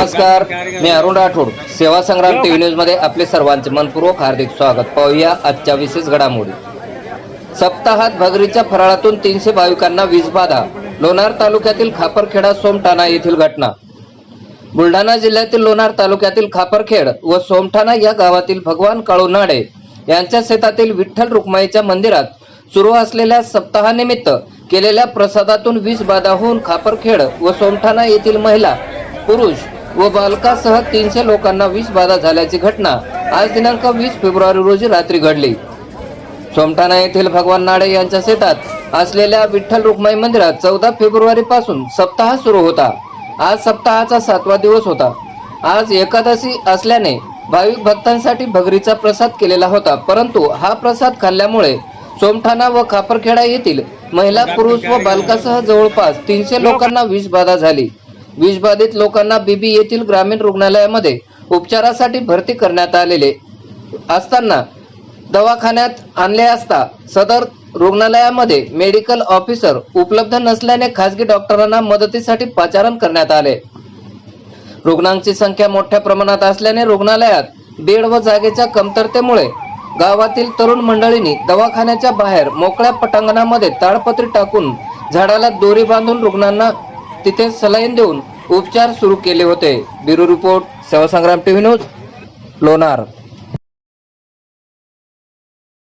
नमस्कार मी अरुण राठोड. सेवा संग्राम टीव्ही न्यूजमध्ये आपले सर्वांचे मनपूर्वक हार्दिक स्वागत. पाहूया आजच्या विशेष घडामोडी. सप्ताहात भगरीच्या फराळातून तीनशे भाविकांना वीजबाधा लोणार तालुक्यातील खापरखेडा सोमठाणा येथील घटना. बुलढाणा जिल्ह्यातील लोणार तालुक्यातील खापरखेड व सोमठाणा या गावातील भगवान काळू नाडे यांच्या शेतातील विठ्ठल रुक्माईच्या मंदिरात सुरू असलेल्या सप्ताहानिमित्त केलेल्या प्रसादातून वीज बाधा होऊन खापरखेड व सोमठाणा येथील महिला पुरुष व बालकासह तीनशे लोकांना वीज बाधा झाल्याची घटना आज दिनांक वीस फेब्रुवारी रोजी रात्री घडली. सोमठाणा येथील भगवान नाडे यांच्या शेतात असलेल्या विठ्ठल रुक्माई मंदिरात चौदा फेब्रुवारी पासून सप्ताह सुरू होता. आज सप्ताहाचा सातवा दिवस होता. आज एकादशी असल्याने भाविक भक्तांसाठी भगरीचा प्रसाद केलेला होता परंतु हा प्रसाद खाल्ल्यामुळे सोमठाणा व खापरखेडा येथील महिला पुरुष व बालकासह जवळपास तीनशे लोकांना विषबाधा झाली. विषबाधित लोकांना बीबी येथील ग्रामीण रुग्णालयामध्ये उपचारासाठी भरती करण्यात आलेले असताना दवाखान्यात आणले असता सदर रुग्णालयामध्ये मेडिकल ऑफिसर उपलब्ध नसल्याने खासगी डॉक्टरांना मदतीसाठी पाचारण करण्यात आले. रुग्णांची संख्या मोठ्या प्रमाणात असल्याने रुग्णालयात बेड व जागेच्या कमतरतेमुळे गावातील तरुण मंडळींनी दवाखान्याच्या बाहेर मोकळ्या पटांगणामध्ये ताडपत्री टाकून झाडाला दोरी बांधून रुग्णांना तिथे सलाईन देऊन उपचार सुरू केले होते. Bureau report Sevasangram TV news Lonar.